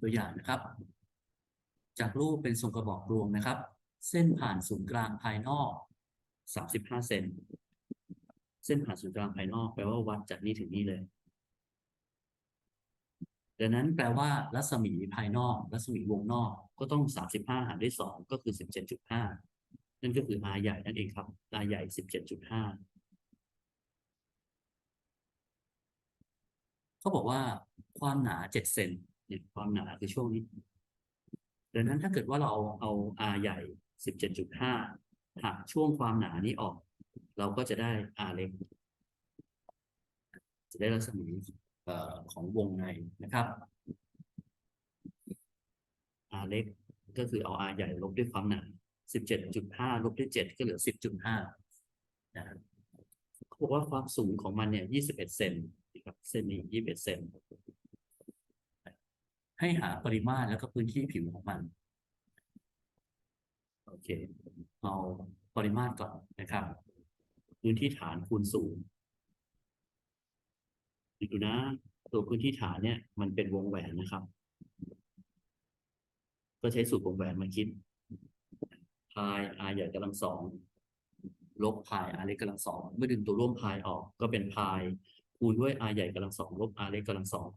ตัวอย่างนะครับ จากรูปเป็นทรงกระบอกรวงนะครับ เส้นผ่านศูนย์กลางภายนอก35เซนเส้นผ่านศูนย์กลางภายนอกแปลว่าวัดจากนี่ถึงนี่เลยดังนั้นแปลว่ารัศมีภายนอก รัศมีวงนอกก็ต้อง 35 หารด้วย2ก็คือ 17.5 นั่นก็คือ R ใหญ่นั่นเองครับ R ใหญ่ 17.5 เขาบอกว่าความหนา 7 เซน เนี่ยความหนาคือช่วงนี้ ดังนั้นถ้าเกิดว่าเราเอาเอา R ใหญ่ 17.5หักช่วงความหนานี้ออก เราก็จะได้ R เล็ก จะได้รัศมีของวงในนะครับ R เล็กก็คือเอา R ใหญ่ลบด้วยความหนา 17.5 ลบด้วย 7 ก็เหลือ 10.5นะครับเขาบอกว่าความสูงของมันเนี่ย 21 เซนนะครับ เส้นนี้ 21 เซน ให้หาปริมาตรแล้วก็พื้นที่ผิวของมัน โอเค เอาปริมาตรก่อนนะครับ พื้นที่ฐานคูณสูงดูนะ ตัวพื้นที่ฐานเนี่ย มันเป็นวงแหวนนะครับ ก็ใช้สูตรวงแหวนมาคิดพาย r ใหญ่กำลังสองลบพาย r เล็กกำลังสองเมื่อดึงตัวร่วมพายออก ก็เป็นพายคูณด้วย r ใหญ่กำลังสองลบ r เล็กกำลังสอง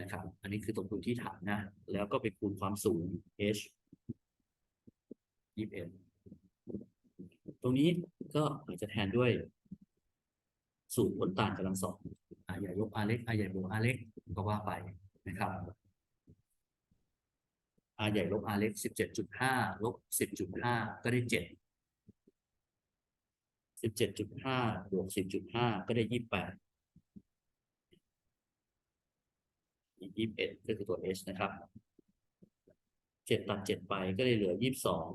นะครับ อันนี้คือตรงพื้นที่ฐานนะ แล้วก็ไปคูณความสูง h ยี่สิบเอ็ดตรงนี้ก็อาจจะแทนด้วย สูตรผลต่างกำลังสองอาใหญ่ลบอาเล็กอาใหญ่บวกอาเล็กก็ว่าไปนะครับอาใหญ่ลบอาเล็กสิบเจ็ดจุดห้าลบสิบจุดห้าก็ได้เจ็ดสิบเจ็ดจุดห้าบวกสิบจุดห้าก็ได้ยี่สิบแปด ยี่สิบเอ็ดก็คือตัว h นะครับเจ็ดตัดเจ็ดไปก็เลยเหลือยี่สิบสอง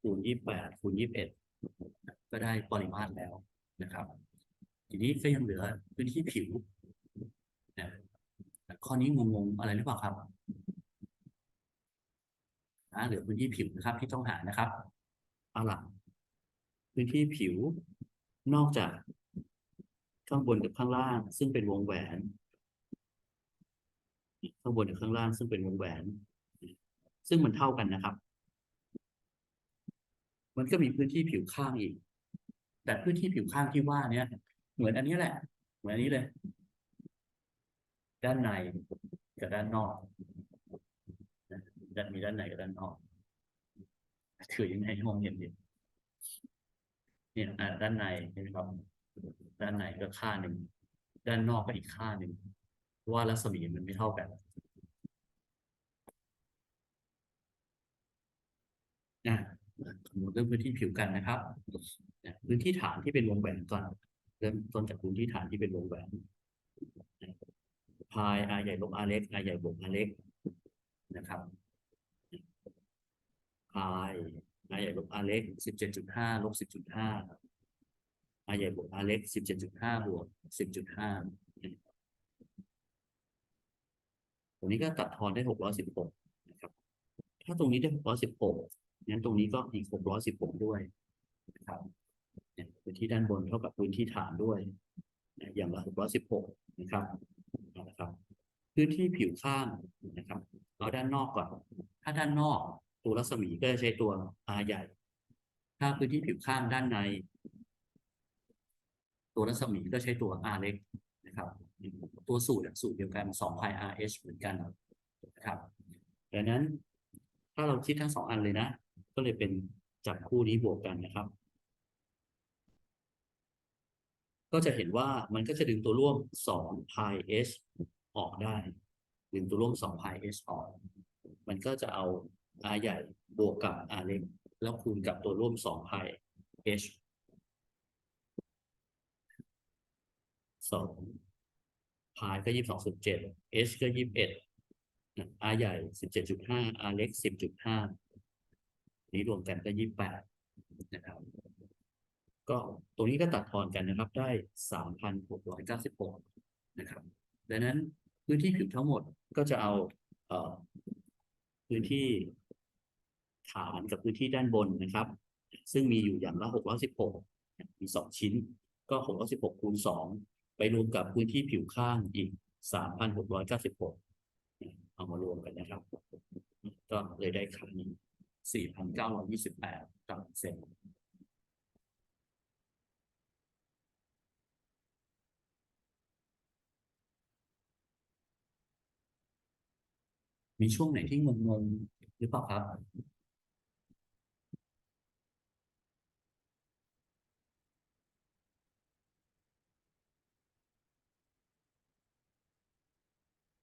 คูณยี่สิบแปดคูณยี่สิบเอ็ดก็ได้ปริมาตรแล้วนะครับ ทีนี้ก็ยังเหลือพื้นที่ผิวนะข้อนี้งงๆอะไรหรือเปล่าครับอ่าเหลือพื้นที่ผิวนะครับ ที่ต้องหานะครับเอาล่ะพื้นที่ผิวนอกจากข้างบนกับข้างล่าง ซึ่งเป็นวงแหวน ข้างบนกับข้างล่างซึ่งเป็นวงแหวน ซึ่งมันเท่ากันนะครับ มันก็มีพื้นที่ผิวข้างอีก แต่พื้นที่ผิวข้างที่ว่าเนี้ยเหมือนอันนี้แหละ เหมือนอันนี้เลย ด้านในกับด้านนอกด้านมีด้านในกับด้านนอกถือยังไงให้มองเห็นดิเนี่ยด้านในเห็นไหมครับด้านในก็ค่าหนึ่ง ด้านนอกก็อีกค่าหนึ่งว่ารัศมีมันไม่เท่ากัน นะคำนวณเรื่องพื้นที่ผิวกันนะครับนะพื้นที่ฐานที่เป็นวงแหวนก่อนเริ่มต้นจากพื้นที่ฐานที่เป็นวงแหวนพาย r ใหญ่ลบ r เล็ก r ใหญ่บวก r เล็กนะครับพาย r ใหญ่ลบ r เล็กสิบเจ็ดจุดห้าลบสิบจุดห้า r ใหญ่บวก r เล็กสิบเจ็ดจุดห้าบวกสิบจุดห้าตรงนี้ก็ตัดทอนได้หกร้อยสิบหกนะครับ ถ้าตรงนี้ได้หกร้อยสิบหก งั้นตรงนี้ก็อีกหกร้อยสิบหกด้วยนะครับพื้นที่ด้านบนเท่ากับพื้นที่ฐานด้วยอย่างละหกร้อยสิบหกนะครับเอาละครับ พื้นที่ผิวข้างนะครับ เอาด้านนอกก่อน ถ้าด้านนอกตัวรัศมีก็จะใช้ตัว R ใหญ่ ถ้าพื้นที่ผิวข้างด้านใน ตัวรัศมีก็ใช้ตัว R เล็กนะครับ ตัวสูตรสูตรเดียวกัน2 pi RH เหมือนกันนะครับดังนั้นถ้าเราคิดทั้งสองอันเลยนะ ก็เลยเป็นจับคู่นี้บวกกันนะครับ ก็จะเห็นว่ามันก็จะดึงตัวร่วม2 pi h ออกได้ ดึงตัวร่วม2 pi h ออก มันก็จะเอา r ใหญ่บวกกับ r เล็กแล้วคูณกับตัวร่วม2 pi h สอง pi ก็ยี่สิบ h ก็ยี่สิบเอ็ด R ใหญ่สิบเจ็ดจุดห้า R เล็กสิบจุดห้า นี้รวมกันก็ยี่แปดนะครับ ก็ตรงนี้ก็ตัดทอนกันนะครับ ได้สามพันหกร้อยเก้าสิบหกนะครับ ดังนั้นพื้นที่ผิวทั้งหมดก็จะเอาเอ่อพื้นที่ฐานกับพื้นที่ด้านบนนะครับ ซึ่งมีอยู่อย่างละหกร้อยสิบหกมีสองชิ้น ก็หกร้อยสิบหกคูณสองไปรวมกับพื้นที่ผิวข้างอีกสามพันหกร้อยเก้าสิบหกเอามารวมกันนะครับ ก็เลยได้ค่านี้ สี่พันเก้าร้อยยี่สิบแปดตารางเซนมีช่วงไหนที่งงๆหรือเปล่าครับ